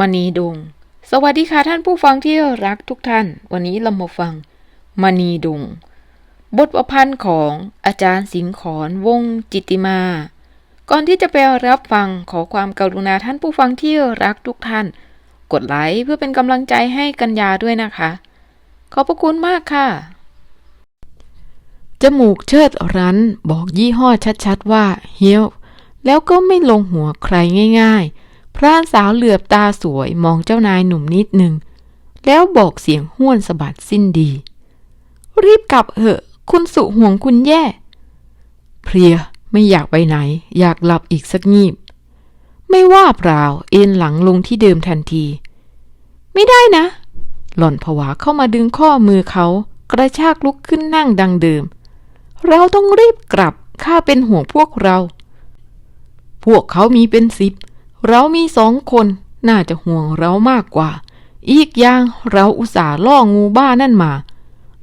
มณีดง สวัสดีค่ะท่านผู้ฟังที่รักทุกท่าน วันนี้เรามาฟังมณีดง บทประพันธ์ของอาจารย์สิงขอนวงจิตติมา ก่อนที่จะไปรับฟังขอความกรุณาท่านผู้ฟังที่รักทุกท่าน กดไลค์เพื่อเป็นกำลังใจให้กัญญาด้วยนะคะ ขอบพระคุณมากค่ะ จมูกเชิดรั้นบอกยี่ห้อชัดๆว่าเฮียวแล้วก็ไม่ลงหัวใครง่าย ๆ พรานสาวเหลือบตาสวยมองเจ้านายหนุ่มนิดหนึ่ง แล้วบอกเสียงห้วนสะบัดสิ้นดี รีบกลับเหอะ คุณสุห่วงคุณแย่ เพลียไม่อยากไปไหน อยากหลับอีกสักงีบ ไม่ว่าเปล่า เอ็นหลังลงที่เดิมทันที ไม่ได้นะ หล่อนผวาเข้ามาดึงข้อมือเขา กระชากลุกขึ้นนั่งดังเดิม เราต้องรีบกลับข้าเป็นห่วงพวกเรา พวกเขามีเป็นสิบ เรามีสองคนน่าจะห่วงเรามากกว่า อีกอย่างเราอุตส่าห์ล่องูบ้านั่นมา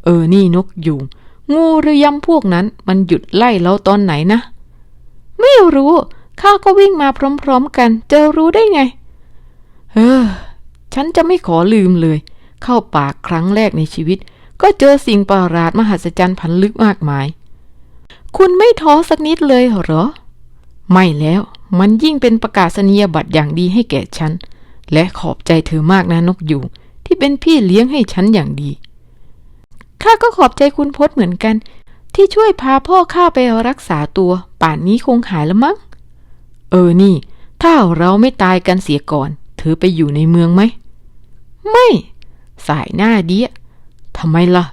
เออนี่นกยูงงูหรือยำพวกนั้นมันหยุดไล่เราตอนไหนนะ ไม่รู้ข้าก็วิ่งมาพร้อมๆกันจะรู้ได้ไง เออ ฉันจะไม่ขอลืมเลย เข้าป่าครั้งแรกในชีวิต ก็เจอสิ่งประหลาดมหัศจรรย์พันลึกมากมาย คุณไม่ท้อสักนิดเลยเหรอ ไม่แล้ว มันยิ่งเป็นประกาศนียบัตรอย่างดีให้แก่ฉัน และขอบใจเธอมากนะนกยูงที่เป็นพี่เลี้ยงให้ฉันอย่างดี ข้าก็ขอบใจคุณพศเหมือนกัน ที่ช่วยพาพ่อข้าไปรักษาตัว ป่านนี้คงหายแล้วมั้ง เออนี่ ถ้าเราไม่ตายกันเสียก่อน เธอไปอยู่ในเมืองไหม ไม่ สายหน้าเดียทำไมล่ะ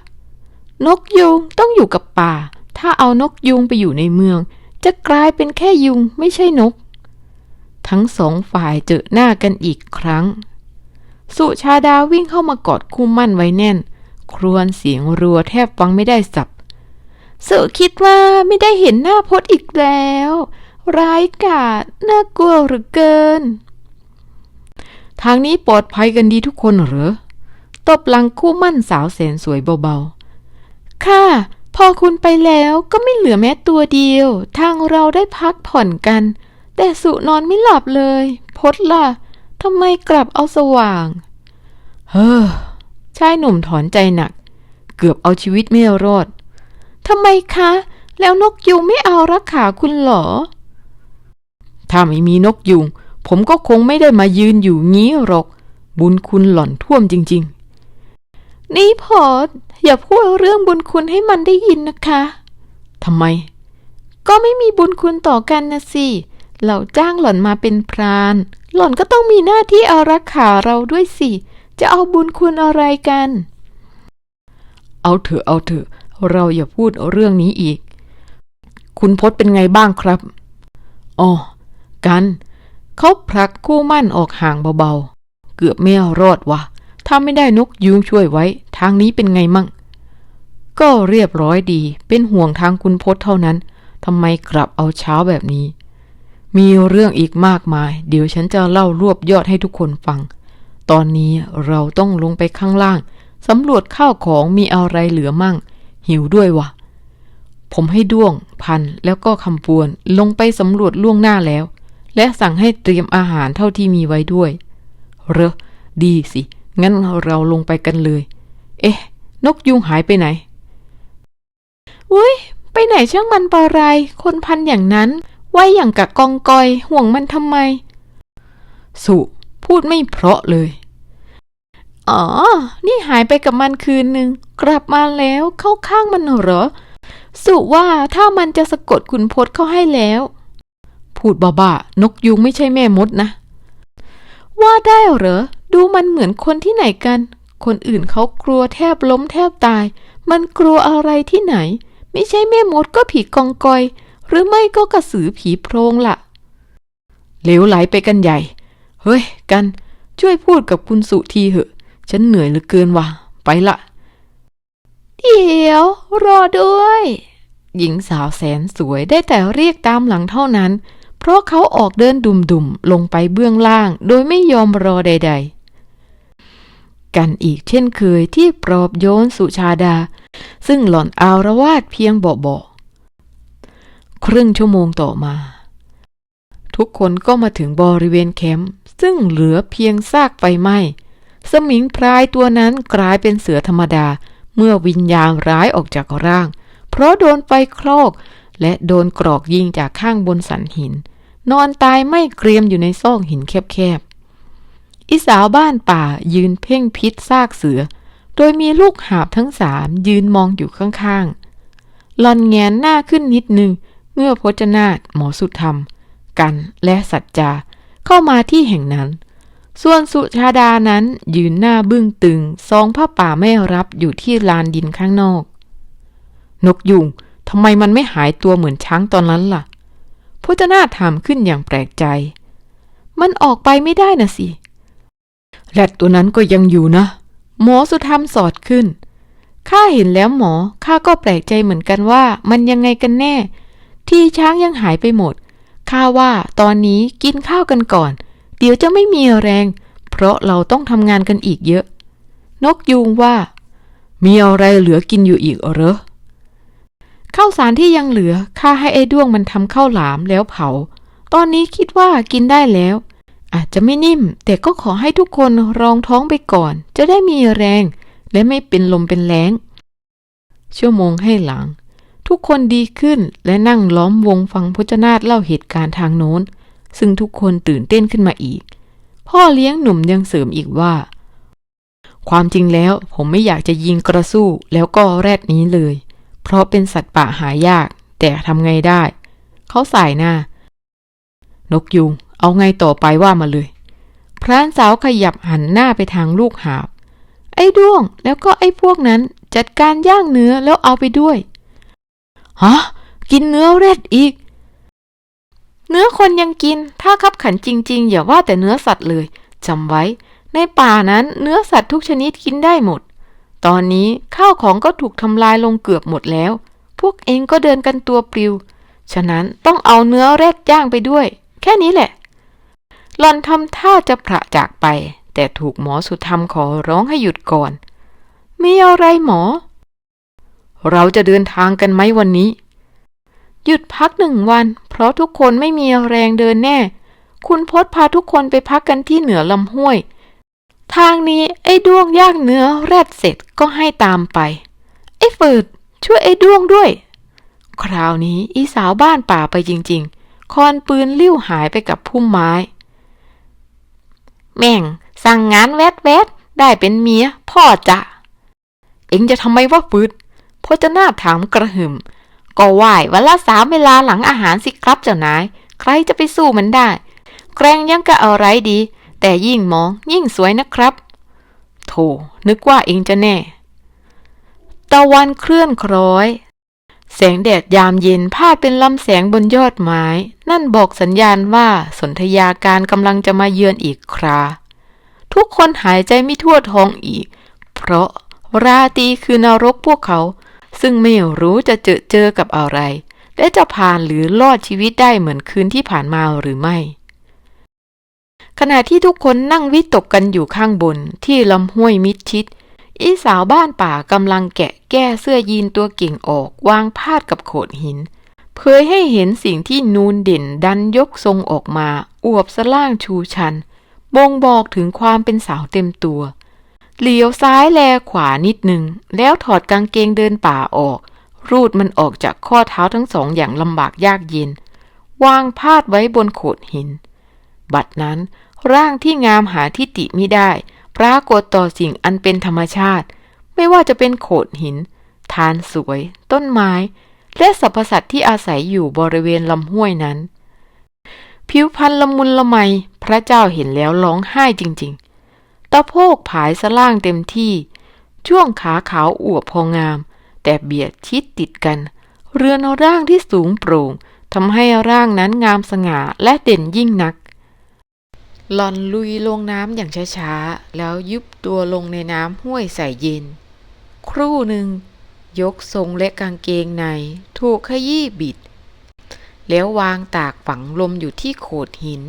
นกยูงต้องอยู่กับป่า ถ้าเอานกยูงไปอยู่ในเมืองจะกลายเป็นแค่ยุงไม่ใช่นก ทั้งสองฝ่ายเจอหน้ากันอีกครั้ง สุชาดาวิ่งเข้ามากอดคู่มั่นไว้แน่น ครวญเสียงรัวแทบฟังไม่ได้สับสุคิดว่าไม่ได้เห็นหน้าพจน์อีกแล้ว ร้ายกาจน่ากลัวหรือเกิน ทางนี้ปลอดภัยกันดีทุกคนเหรอ ตบหลังคู่มั่นสาวแสนสวยเบาๆ ค่ะ พอคุณไปแล้วก็ไม่เหลือแม้ตัวเดียว ทางเราได้พักผ่อนกัน แต่สุนอนไม่หลับเลย พดล่ะทำไมกลับเอาสว่าง เฮ้อชายหนุ่มถอนใจหนัก เกือบเอาชีวิตไม่รอดทำไมคะ แล้วนกยูงไม่เอารักขาคุณเหรอ ถ้าไม่มีนกยูงผมก็คงไม่ได้มายืนอยู่งี้หรอก บุญคุณหล่อนท่วมจริง ๆ นี่พอดอย่าพูดเรื่องบุญคุณให้มันได้ยินนะคะทำไม ก็ไม่มีบุญคุณต่อกันนะสิ เราจ้างหล่อนมาเป็นพราน หล่อนก็ต้องมีหน้าที่เอารักขาเราด้วยสิ จะเอาบุญคุณอะไรกัน เอาเถอะเอาเถอะ เราอย่าพูดเรื่องนี้อีก คุณพศเป็นไงบ้างครับอ๋อกันเขาผลักคู่มั่นออกห่างเบาๆ เกือบไม่รอดวะถ้าไม่ได้นกยูงช่วยไว้ ทางนี้เป็นไงมั่ง ก็เรียบร้อยดี เป็นห่วงทางคุณพศเท่านั้นทำไมกลับเอาเช้าแบบนี้ มีเรื่องอีกมากมาย เดี๋ยวฉันจะเล่ารวบยอดให้ทุกคนฟัง ตอนนี้เราต้องลงไปข้างล่าง สำรวจข้าวของมีอะไรเหลือมั่ง หิวด้วยวะผมให้ด้วง พันแล้วก็คำปวนลงไปสำรวจล่วงหน้าแล้ว และสั่งให้เตรียมอาหารเท่าที่มีไว้ด้วยเรอดีสิ งั้นเราลงไปกันเลย เอ๊ะ นกยุงหายไปไหนอุ้ย ไปไหนช่างมันปะไร คนพันอย่างนั้น ไว้อย่างกับกองกอยห่วงมันทำไม สุพูดไม่เพราะเลย อ๋อ นี่หายไปกับมันคืนหนึ่งกลับมาแล้วเข้าข้างมันเหรอ สุว่าถ้ามันจะสะกดคุณพศเข้าให้แล้ว พูดบ้าๆนกยุงไม่ใช่แม่มดนะ ว่าได้เหรอ ดูมันเหมือนคนที่ไหนกัน คนอื่นเขากลัวแทบล้มแทบตาย มันกลัวอะไรที่ไหน ไม่ใช่แม่มดก็ผีกองกอย หรือไม่ก็กระสือผีโพรงล่ะเหลวไหลไปกันใหญ่ เฮ้ย กัน ช่วยพูดกับคุณสุทีเหอะ ฉันเหนื่อยเหลือเกินว่ะ ไปละ เดี๋ยว รอด้วย หญิงสาวแสนสวยได้แต่เรียกตามหลังเท่านั้น เพราะเขาออกเดินดุ่มๆ ลงไปเบื้องล่าง โดยไม่ยอมรอใด ๆกันอีกเช่นเคยที่ปลอบโยนสุชาดา ซึ่งหล่อนอารวาดเพียงเบาๆ ครึ่งชั่วโมงต่อมา ทุกคนก็มาถึงบริเวณแคมป์ซึ่งเหลือเพียงซากไฟไหม้ สมิงพรายตัวนั้นกลายเป็นเสือธรรมดา เมื่อวิญญาณร้ายออกจากร่าง เพราะโดนไฟคลอก และโดนกรอกยิงจากข้างบนสันหิน นอนตายไม่เกรียมอยู่ในซอกหินแคบๆ อีสาวบ้านป่ายืนเพ่งพิษซากเสือ โดยมีลูกหาบทั้งสามยืนมองอยู่ข้างๆหลอนแงนหน้าขึ้นนิดนึง มื่อพจนาถหมอสุธรรม กันและสัจจาเข้ามาที่แห่งนั้น ส่วนสุชาดานั้นยืนหน้าบึ้งตึงซองผ้าป่าไม่รับอยู่ที่ลานดินข้างนอก นกยุงทำไมมันไม่หายตัวเหมือนช้างตอนนั้นล่ะพจนาถถามขึ้นอย่างแปลกใจ มันออกไปไม่ได้นะสิ แรดตัวนั้นก็ยังอยู่นะ หมอสุธรรมสอดขึ้น ข้าเห็นแล้วหมอ ข้าก็แปลกใจเหมือนกันว่า มันยังไงกันแน่ ที่ช้างยังหายไปหมด ข้าว่าตอนนี้กินข้าวกันก่อน เดี๋ยวจะไม่มีแรง เพราะเราต้องทำงานกันอีกเยอะ นกยูงว่า มีอะไรเหลือกินอยู่อีกเหรอข้าวสารที่ยังเหลือข้าให้ไอ้ด้วงมันทำข้าวหลามแล้วเผา ตอนนี้คิดว่ากินได้แล้ว อาจจะไม่นิ่ม แต่ก็ขอให้ทุกคนรองท้องไปก่อน จะได้มีแรง และไม่เป็นลมเป็นแรงชั่วโมงให้หลัง ทุกคนดีขึ้นและนั่งล้อมวงฟังพจนาถเล่าเหตุการณ์ทางโน้น ซึ่งทุกคนตื่นเต้นขึ้นมาอีก พ่อเลี้ยงหนุ่มยังเสริมอีกว่า ความจริงแล้วผมไม่อยากจะยิงกระสู้แล้วก็แรดนี้เลย เพราะเป็นสัตว์ป่าหายาก แต่ทำไงได้ เขาสายหน้า นกยุง เอาไงต่อไปว่ามาเลย พรานสาวขยับหันหน้าไปทางลูกหาบ ไอ้ด้วงแล้วก็ไอ้พวกนั้นจัดการย่างเนื้อแล้วเอาไปด้วย ฮะ กินเนื้อแรดอีก เนื้อคนยังกิน ถ้าขับขันจริง ๆ อย่าว่าแต่เนื้อสัตว์เลยจำไว้ ในป่านั้นเนื้อสัตว์ทุกชนิดกินได้หมด ตอนนี้ข้าวของก็ถูกทำลายลงเกือบหมดแล้ว พวกเองก็เดินกันตัวปลิว ฉะนั้นต้องเอาเนื้อแรดย่างไปด้วย แค่นี้แหละหลอนทำท่าจะพระจากไป แต่ถูกหมอสุธรรมขอร้องให้หยุดก่อน มีอะไรหมอ เราจะเดินทางกันไหมวันนี้ หยุดพักหนึ่งวัน เพราะทุกคนไม่มีแรงเดินแน่ คุณพศพาทุกคนไปพักกันที่เหนือลำห้วย ทางนี้ไอ้ด้วงยางเนื้อแรดเสร็จก็ให้ตามไป ไอ้ฝืดช่วยไอ้ด้วงด้วย คราวนี้อีสาวบ้านป่าไปจริง ๆ คอนปืนลิ้วหายไปกับพุ่มไม้ แม่ง สั่งงานแวดแวดได้เป็นเมียพ่อจะเอ็งจะทำไมวะฟืด พจนาถถามกระหึ่ม ก็ไหววันละสามเวลาหลังอาหารสิครับเจ้านาย ใครจะไปสู้มันได้ แกรงยังกะอะไรดี แต่ยิ่งมองยิ่งสวยนะครับโธ่นึกว่าเองจะแน่ ตะวันเคลื่อนคล้อยแสงแดดยามเย็นพาดเป็นลำแสงบนยอดไม้ นั่นบอกสัญญาณว่าสนธยาการกำลังจะมาเยือนอีกครา ทุกคนหายใจไม่ทั่วท้องอีก เพราะราตีคือนรกพวกเขา ซึ่งไม่รู้จะเจอเจอกับอะไร และจะผ่านหรือรอดชีวิตได้เหมือนคืนที่ผ่านมาหรือไม่ ขณะที่ทุกคนนั่งวิตกกันอยู่ข้างบนที่ลำห้วยมิดชิด อีสาวบ้านป่ากำลังแกะแก้เสื้อยีนตัวเก่งออกวางพาดกับโขดหินเผยให้เห็นสิ่งที่นูนเด่นดันยกทรงออกมา อวบสล่างชูชัน บ่งบอกถึงความเป็นสาวเต็มตัว เหลียวซ้ายแลขวานิดหนึ่ง แล้วถอดกางเกงเดินป่าออก รูดมันออกจากข้อเท้าทั้งสองอย่างลำบากยากเย็น วางพาดไว้บนโขดหิน บัดนั้น ร่างที่งามหาที่ติมิได้ ปรากฏต่อสิ่งอันเป็นธรรมชาติ ไม่ว่าจะเป็นโขดหิน ทานสวย ต้นไม้ และสรรพสัตว์ที่อาศัยอยู่บริเวณลำห้วยนั้น ผิวพรรณละมุนละไม พระเจ้าเห็นแล้วร้องไห้จริง ๆ ตะโพกผายสล่างเต็มที่ ช่วงขาขาวอวบพองาม แต่เบียดชิดติดกัน เรือนร่างที่สูงโปร่งทำให้ร่างนั้นงามสง่าและเด่นยิ่งนัก หลอนลุยลงน้ำอย่างช้าๆ แล้วยุบตัวลงในน้ำห้วยใส่เย็น ครู่หนึ่ง ยกทรงและกางเกงใน ถูกขยี้บิด แล้ววางตากฝังลมอยู่ที่โขดหิน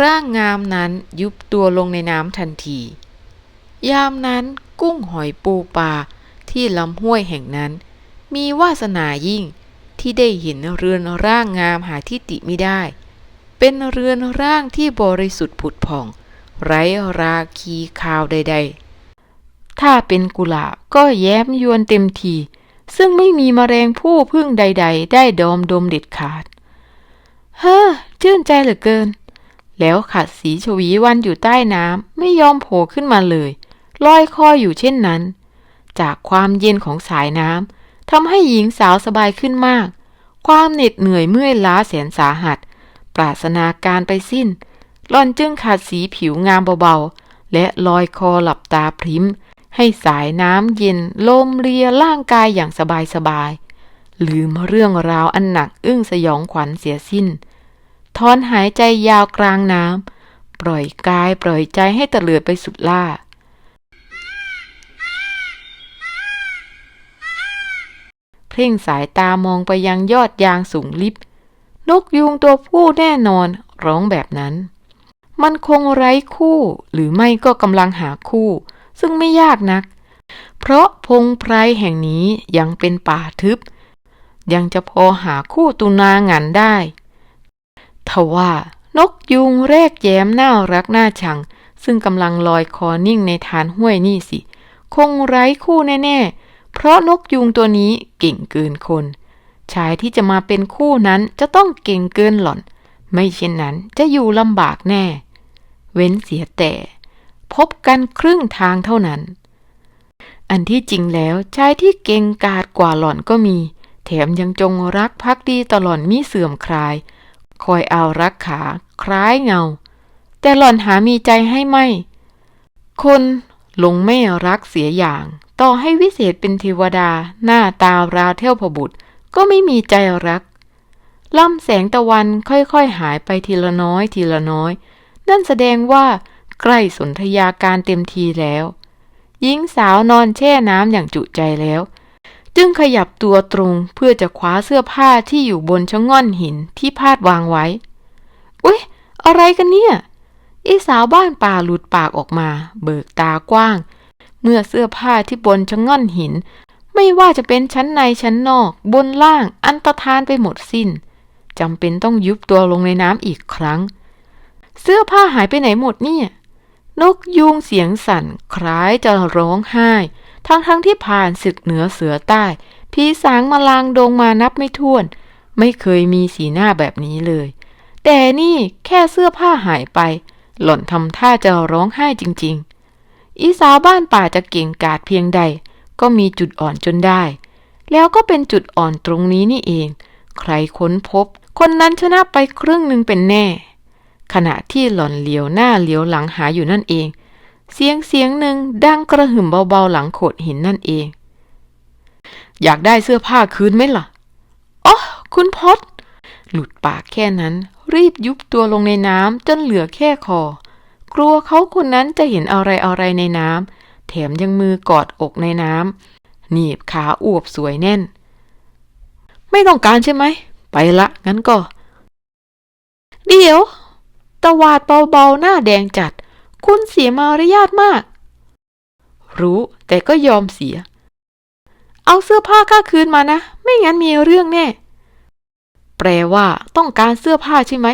ร่างงามนั้นยุบตัวลงในน้ำทันที ยามนั้นกุ้งหอยปูปลาที่ลำห้วยแห่งนั้น มีวาสนายิ่งที่ได้เห็นเรือนร่างงามหาที่ติไม่ได้ เป็นเรือนร่างที่บริสุทธิ์ผุดผ่อง ไร้ราคีคาวใด ๆ ถ้าเป็นกุหลาบก็แย้มยวนเต็มที ซึ่งไม่มีแมลงผู้พึ่งใด ๆ ได้ดอมดมเด็ดขาด เฮ้อชื่นใจเหลือเกิน แล้วขัดสีชวีวันอยู่ใต้น้ำไม่ยอมโผล่ขึ้นมาเลยลอยคออยู่เช่นนั้น จากความเย็นของสายน้ำทำให้หญิงสาวสบายขึ้นมาก ความเหน็ดเหนื่อยเมื่อยล้าแสนสาหัส ปราศนาการไปสิ้นหล่อนจึงขัดสีผิวงามเบาๆ และลอยคอหลับตาพริมให้สายน้ำเย็นลมเลียร่างกายอย่างสบายๆลืมเรื่องราวอันหนักอึ้งสยองขวัญเสียสิ้น ถอนหายใจยาวกลางน้ำ ปล่อยกายปล่อยใจให้ตะเลิดไปสุดล่า เพ่งสายตามองไปยังยอดยางสูงลิบ นกยูงตัวผู้แน่นอนร้องแบบนั้น มันคงไร้คู่หรือไม่ก็กำลังหาคู่ ซึ่งไม่ยากนัก เพราะพงไพรแห่งนี้ยังเป็นป่าทึบ ยังจะพอหาคู่ตุนางันได้ ทว่านกยุงแรกแย้มน่ารักน่าชัง ซึ่งกำลังลอยคอนิ่งในฐานห้วยนี่สิ คงไร้คู่แน่ๆ เพราะนกยุงตัวนี้เก่งเกินคน ชายที่จะมาเป็นคู่นั้นจะต้องเก่งเกินหล่อน ไม่เช่นนั้นจะอยู่ลำบากแน่ เว้นเสียแต่ พบกันครึ่งทางเท่านั้น อันที่จริงแล้วชายที่เก่งกาจกว่าหล่อนก็มี แถมยังจงรักภักดีตลอนมิเสื่อมคลาย คอยเอารักขาคล้ายเงา แต่หล่อนหามีใจให้ไม่ คนหลงไม่รักเสียอย่าง ต่อให้วิเศษเป็นเทวดา หน้าตาราวเท่าพบุตร ก็ไม่มีใจรัก ล่ำแสงตะวันค่อยๆหายไปทีละน้อยทีละน้อย นั่นแสดงว่าใกล้สนธยาการเต็มทีแล้ว หญิงสาวนอนแช่น้ำอย่างจุใจแล้ว จึงขยับตัวตรงเพื่อจะคว้าเสื้อผ้าที่อยู่บนชะง่อนหินที่พาดวางไว้ อุ๊ย อะไรกันเนี่ยอีสาวบ้านป่าหลุดปากออกมา เบิกตากว้าง เมื่อเสื้อผ้าที่บนชะง่อนหิน ไม่ว่าจะเป็นชั้นในชั้นนอก บนล่างอันตรธานไปหมดสิ้นจำเป็นต้องยุบตัวลงในน้ำอีกครั้ง เสื้อผ้าหายไปไหนหมดเนี่ย นกยูงเสียงสั่นคล้ายจะร้องไห้ ทั้งๆที่ผ่านศึกเหนือเสือใต้ผีสางมาลางดงมานับไม่ถ้วน ไม่เคยมีสีหน้าแบบนี้เลย แต่นี่แค่เสื้อผ้าหายไป หล่อนทำท่าจะร้องไห้จริง ๆ อีสาวบ้านป่าจะเก่งกาจเพียงใด ก็มีจุดอ่อนจนได้ แล้วก็เป็นจุดอ่อนตรงนี้นี่เอง ใครค้นพบ คนนั้นชนะไปครึ่งหนึ่งเป็นแน่ ขณะที่หล่อนเหลียวหน้าเหลียวหลังหาอยู่นั่นเอง เสียงเสียงหนึ่งดังกระหึ่มเบาๆหลังโขดหินนั่นเอง อยากได้เสื้อผ้าคืนไหมล่ะอ๋อคุณพศหลุดปากแค่นั้น รีบยุบตัวลงในน้ำจนเหลือแค่คอ กลัวเขาคนนั้นจะเห็นอะไรอะไรในน้ำแถมยังมือกอดอกในน้ำหนีบขาอวบสวยแน่น ไม่ต้องการใช่ไหม ไปละงั้นก็ เดี๋ยว ตวาดเบาๆหน้าแดงจัด คุณเสียมารยาทมาก รู้แต่ก็ยอมเสีย เอาเสื้อผ้าข้าคืนมานะ ไม่งั้นมีเรื่องแน่ แปลว่าต้องการเสื้อผ้าใช่ไหม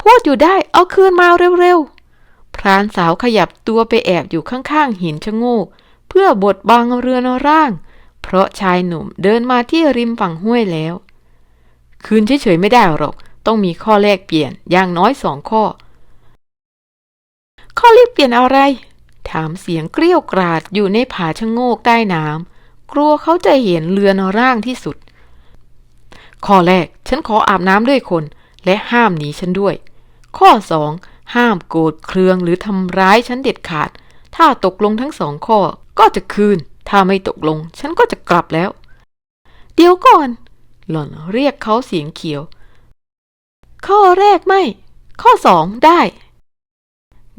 พูดอยู่ได้เอาคืนมาเร็วๆ พรานสาวขยับตัวไปแอบอยู่ข้างๆ หินชะโงก เพื่อบดบังเรือนร่าง เพราะชายหนุ่มเดินมาที่ริมฝั่งห้วยแล้ว คืนเฉยๆไม่ได้หรอก ต้องมีข้อแลกเปลี่ยนอย่างน้อยสองข้อ ข้อแลกเปลี่ยนอะไร ถามเสียงเกลี้ยวกราดอยู่ในผาชะโงกใต้น้ำกลัวเขาจะเห็นเรือนร่างที่สุด ข้อแรก ฉันขออาบน้ำด้วยคน และห้ามหนีฉันด้วย ข้อสองห้ามโกรธเคืองหรือทำร้ายฉันเด็ดขาด ถ้าตกลงทั้งสองข้อก็จะคืน ถ้าไม่ตกลง ฉันก็จะกลับแล้ว เดี๋ยวก่อน หล่อนเรียกเขาเสียงเขียว ข้อแรกไม่ ข้อสองได้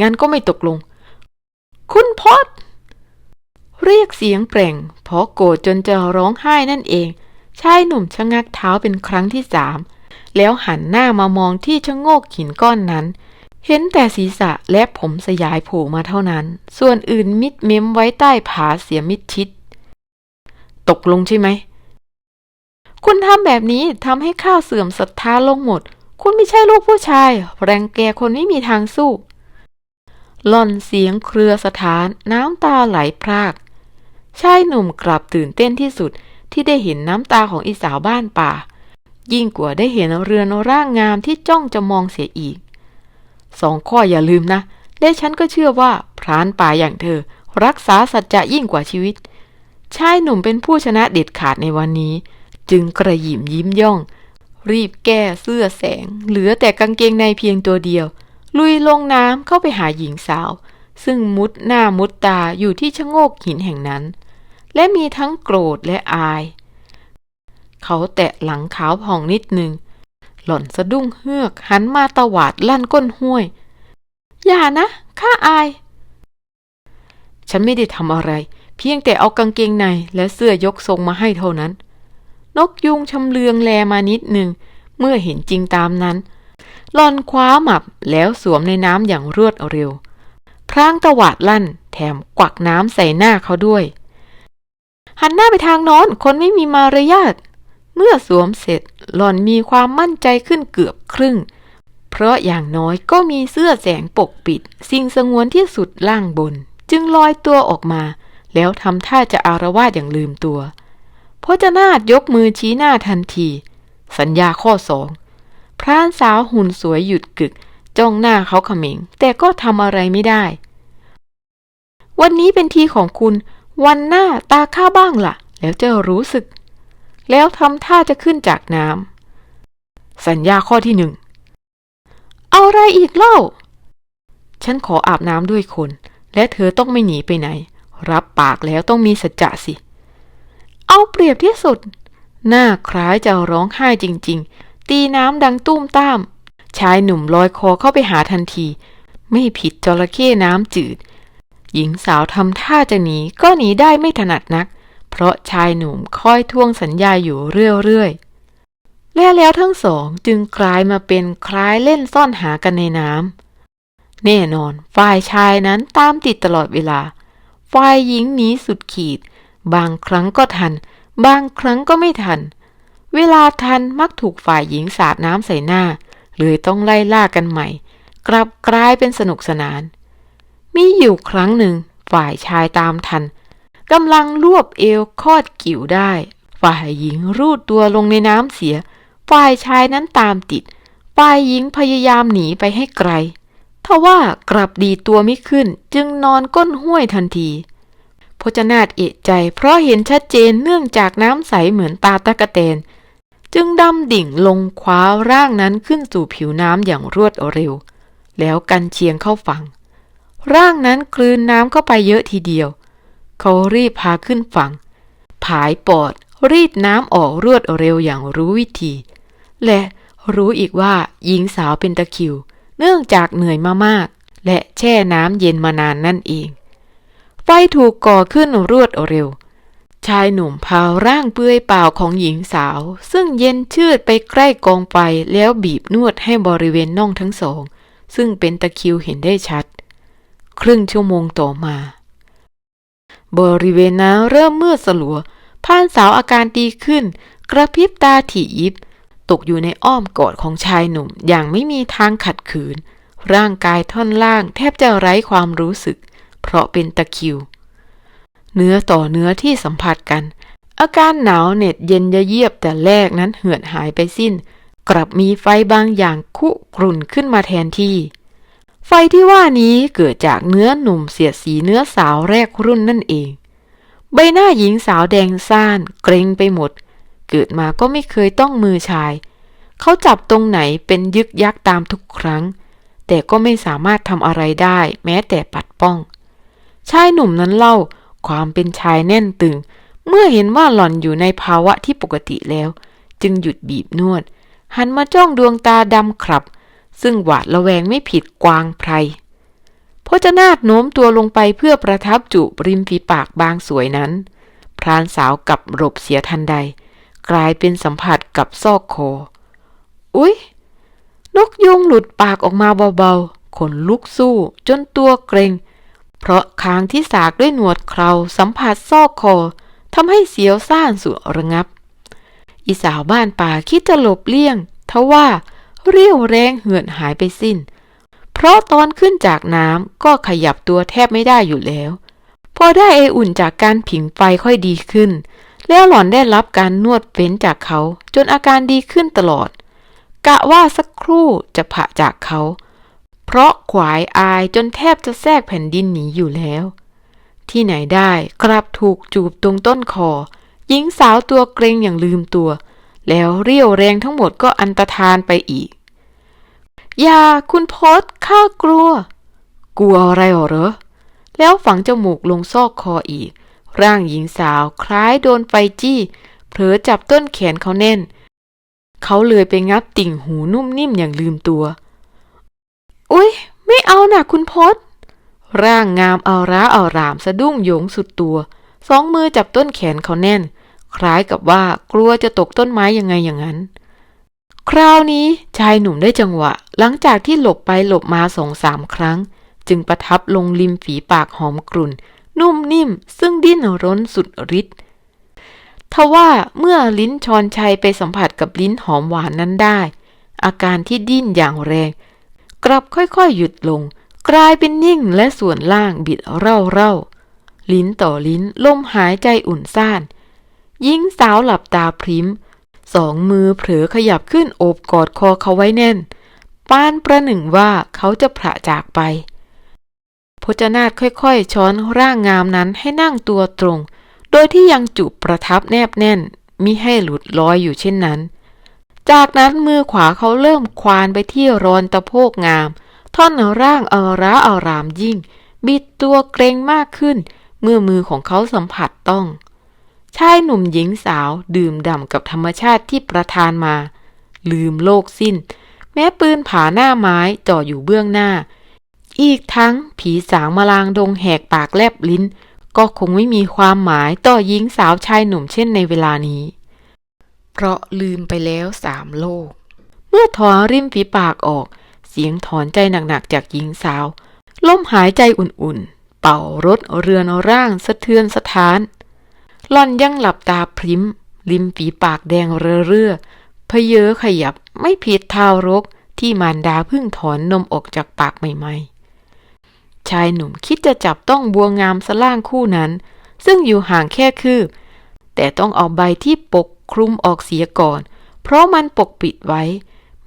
งั้นก็ไม่ตกลง คุณพอดเรียกเสียงแปร่งเพราะโกรธจนจะร้องไห้นั่นเอง ชายหนุ่มชะงักเท้าเป็นครั้งที่สาม แล้วหันหน้ามามองที่ชะโงกหินก้อนนั้น เห็นแต่ศีรษะและผมสยายโผล่มาเท่านั้น ส่วนอื่นมิดเม้มไว้ใต้ผาเสียมิดชิด ตกลงใช่ไหม คุณทำแบบนี้ทำให้ข้าเสื่อมศรัทธาลงหมด คุณไม่ใช่ลูกผู้ชาย แรงแกคนไม่มีทางสู้ ล่อนเสียงเครือสถานน้ำตาไหลพราก ชายหนุ่มกลับตื่นเต้นที่สุดที่ได้เห็นน้ำตาของอีสาวบ้านป่า ยิ่งกว่าได้เห็นเรือนร่างงามที่จ้องจะมองเสียอีก สองข้ออย่าลืมนะ และฉันก็เชื่อว่าพรานป่าอย่างเธอ รักษาสัจจะยิ่งกว่าชีวิต ชายหนุ่มเป็นผู้ชนะเด็ดขาดในวันนี้ จึงกระหยิมยิ้มย่อง รีบแก้เสื้อแสง เหลือแต่กางเกงในเพียงตัวเดียว ลุยลงน้ำเข้าไปหาหญิงสาว ซึ่งมุดหน้ามุดตาอยู่ที่ชะโงกหินแห่งนั้น และมีทั้งโกรธและอาย เขาแตะหลังขาวผ่องนิดหนึ่ง หล่อนสะดุ้งเฮือกหันมาตวาดลั่นก้นห้วย อย่านะ ข้าอาย ฉันไม่ได้ทำอะไร เพียงแต่เอากางเกงในและเสื้อยกทรงมาให้เท่านั้น นกยุงชำเลืองแลมานิดหนึ่ง เมื่อเห็นจริงตามนั้น ลอนคว้าหมับแล้วสวมในน้ำอย่างรวดเร็ว พรางตวาดลั่น แถมกวักน้ำใส่หน้าเขาด้วย หันหน้าไปทางโน้นคนไม่มีมารยาท เมื่อสวมเสร็จหล่อนมีความมั่นใจขึ้นเกือบครึ่ง เพราะอย่างน้อยก็มีเสื้อแสงปกปิด สิ่งสงวนที่สุดล่างบน จึงลอยตัวออกมา แล้วทำท่าจะอารวาสอย่างลืมตัวพจนาฏยกมือชี้หน้าทันที สัญญาข้อสอง พรานสาวหุ่นสวยหยุดกึก จ้องหน้าเขาเขม็ง แต่ก็ทำอะไรไม่ได้ วันนี้เป็นทีของคุณ วันหน้าตาข้าบ้างละ่ะ แล้วจะรู้สึก แล้วทำท่าจะขึ้นจากน้ำสัญญาข้อที่หนึ่ง เอาอะไรอีกเล่า ฉันขออาบน้ำด้วยคน และเธอต้องไม่หนีไปไหน รับปากแล้วต้องมีสัจจะสิ เอาเปรียบที่สุด หน้าคล้ายจะร้องไห้จริง ๆ ตีน้ำดังตุ้มตาม ชายหนุ่มลอยคอเข้าไปหาทันที ไม่ผิดจระเข้น้ำจืด หญิงสาวทำท่าจะหนีก็หนีได้ไม่ถนัดนัก เพราะชายหนุ่มคอยทวงสัญญาอยู่เรื่อยๆ และแล้วทั้งสองจึงกลายมาเป็นคล้ายเล่นซ่อนหากันในน้ำแน่นอนฝ่ายชายนั้นตามติดตลอดเวลา ฝ่ายหญิงหนีสุดขีด บางครั้งก็ทัน บางครั้งก็ไม่ทัน เวลาทันมักถูกฝ่ายหญิงสาดน้ำใส่หน้า เลยต้องไล่ล่ากันใหม่ กลับกลายเป็นสนุกสนาน มีอยู่ครั้งหนึ่ง ฝ่ายชายตามทันกำลังรวบเอวคอดกิ่วได้ ฝ่ายหญิงรูดตัวลงในน้ำเสีย ฝ่ายชายนั้นตามติด ฝ่ายหญิงพยายามหนีไปให้ไกลทว่ากลับดีตัวไม่ขึ้นจึงนอนก้นห้วยทันทีพจนาฏเอะใจเพราะเห็นชัดเจนเนื่องจากน้ำใสเหมือนตาตะกะเตน จึงดำดิ่งลงคว้าร่างนั้นขึ้นสู่ผิวน้ำอย่างรวดเร็ว แล้วกันเชียงเข้าฝั่ง ร่างนั้นกลืนน้ำเข้าไปเยอะทีเดียว เขารีบพาขึ้นฝั่ง ผายปอดรีดน้ำออกรวดเร็วอย่างรู้วิธี และรู้อีกว่าหญิงสาวเป็นตะคิว เนื่องจากเหนื่อยมามาก และแช่น้ำเย็นมานานนั่นเอง ไฟถูกก่อขึ้นรวดเร็ว ชายหนุ่มพาร่างเปื่อยเปล่าของหญิงสาว ซึ่งเย็นชืดไปใกล้กองไฟแล้วบีบนวดให้บริเวณน่องทั้งสอง ซึ่งเป็นตะคิวเห็นได้ชัด ครึ่งชั่วโมงต่อมา บริเวณนั้นเริ่มมืดสลัวพานสาวอาการดีขึ้น กระพริบตาถี่ยิบ ตกอยู่ในอ้อมกอดของชายหนุ่มอย่างไม่มีทางขัดขืน ร่างกายท่อนล่างแทบจะไร้ความรู้สึก เพราะเป็นตะคิว เนื้อต่อเนื้อที่สัมผัสกัน อาการหนาวเหน็ดเย็นเยียบแต่แรกนั้นเหือดหายไปสิ้น กลับมีไฟบางอย่างคุกรุ่นขึ้นมาแทนที่ ไฟที่ว่านี้เกิดจากเนื้อหนุ่มเสียดสีเนื้อสาวแรกรุ่นนั่นเอง ใบหน้าหญิงสาวแดงซ่านเกรงไปหมด เกิดมาก็ไม่เคยต้องมือชาย เขาจับตรงไหนเป็นยึกยักตามทุกครั้ง แต่ก็ไม่สามารถทำอะไรได้ แม้แต่ปัดป้องชายหนุ่มนั้นเล่า ความเป็นชายแน่นตึง เมื่อเห็นว่าหล่อนอยู่ในภาวะที่ปกติแล้ว จึงหยุดบีบนวด หันมาจ้องดวงตาดำครับ ซึ่งหวาดระแวงไม่ผิดกวางไพรพจนาฏโน้มตัวลงไปเพื่อประทับจุริมฝีปากบางสวยนั้น พรานสาวกลับหลบเสียทันใด กลายเป็นสัมผัสกับซอกคอ อุ๊ย นกยุงหลุดปากออกมาเบาๆขนลุกสู้จนตัวเกรง เพราะคางที่สากด้วยหนวดเคราสัมผัสซอกคอทำให้เสียวซ่านสุดระงับ อีสาวบ้านป่าคิดจะหลบเลี่ยงทว่าเรี่ยวแรงเหือดหายไปสิ้น เพราะตอนขึ้นจากน้ำก็ขยับตัวแทบไม่ได้อยู่แล้ว พอได้ไออุ่นจากการผิงไฟค่อยดีขึ้น แล้วหล่อนได้รับการนวดเฟ้นจากเขา จนอาการดีขึ้นตลอด กะว่าสักครู่จะผะจากเขา เพราะขวายอายจนแทบจะแทรกแผ่นดินหนีอยู่แล้ว ที่ไหนได้กลับถูกจูบตรงต้นคอ หญิงสาวตัวเกรงอย่างลืมตัว แล้วเรี่ยวแรงทั้งหมดก็อันตรธานไปอีก อย่าคุณพศข้ากลัว กลัวอะไรเหรอ แล้วฝังจมูกลงซอกคออีก ร่างหญิงสาวคล้ายโดนไฟจี้ เผลอจับต้นแขนเขาแน่น เขาเลยไปงับติ่งหูนุ่มนิ่มอย่างลืมตัว อุ๊ย ไม่เอาน่ะคุณพศร่างงามเอาร้าเอารามสะดุ้งโยงสุดตัว สองมือจับต้นแขนเขาแน่น คล้ายกับว่ากลัวจะตกต้นไม้ยังไงอย่างนั้น คราวนี้ชายหนุ่มได้จังหวะ หลังจากที่หลบไปหลบมาสองสามครั้ง จึงประทับลงริมฝีปากหอมกรุ่น นุ่มนิ่ม ซึ่งดิ้นร้นสุดฤทธิ์ทว่าเมื่อลิ้นชอนชัยไปสัมผัสกับลิ้นหอมหวานนั้นได้ อาการที่ดิ้นอย่างแรง กลับค่อยๆหยุดลง กลายเป็นนิ่งและส่วนล่างบิดเร่าเร่าๆ ลิ้นต่อลิ้นลมหายใจอุ่นซ่านหญิงสาวหลับตาพริมสองมือเผลอขยับขึ้นโอบกอดคอเขาไว้แน่น ปานประหนึ่งว่าเขาจะผละจากไป พจนาถค่อยๆ ช้อนร่างงามนั้นให้นั่งตัวตรง โดยที่ยังจุบประทับแนบแน่นมิให้หลุดลอยอยู่เช่นนั้น จากนั้นมือขวาเขาเริ่มควานไปที่รอนตะโพกงาม ท่อนร่างเอาร้าเอารามยิ่ง บิดตัวเกรงมากขึ้น เมื่อมือของเขาสัมผัสต้อง ชายหนุ่มหญิงสาวดื่มด่ำกับธรรมชาติที่ประทานมา ลืมโลกสิ้น แม้ปืนผาหน้าไม้จ่ออยู่เบื้องหน้า อีกทั้งผีสางมาลางดงแหกปากแลบลิ้น ก็คงไม่มีความหมายต่อหญิงสาวชายหนุ่มเช่นในเวลานี้ เพราะลืมไปแล้วสามโลก เมื่อถอนริมฝีปากออก เสียงถอนใจหนักๆจากหญิงสาวลมหายใจอุ่นๆ เป่ารถเรือนร่างสะเทือนสะท้านหล่อนยังหลับตาพริมริมฝีปากแดงเร่อเร่อเพเยอขยับไม่ผิดทารกที่มารดาเพิ่งถอนนมออกจากปากใหม่ๆ ชายหนุ่มคิดจะจับต้องบัวงามสล่างคู่นั้น ซึ่งอยู่ห่างแค่คืบ แต่ต้องเอาใบที่ปก คลุมออกเสียก่อน เพราะมันปกปิดไว้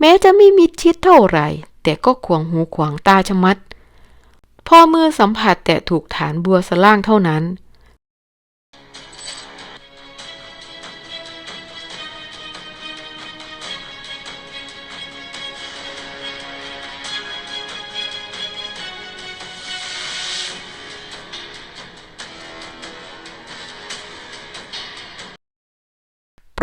แม้จะไม่มิดชิดเท่าไหร่ แต่ก็ขวางหูขวางตาชะมัด พอมือสัมผัสแต่ถูกฐานบัวสล่างเท่านั้น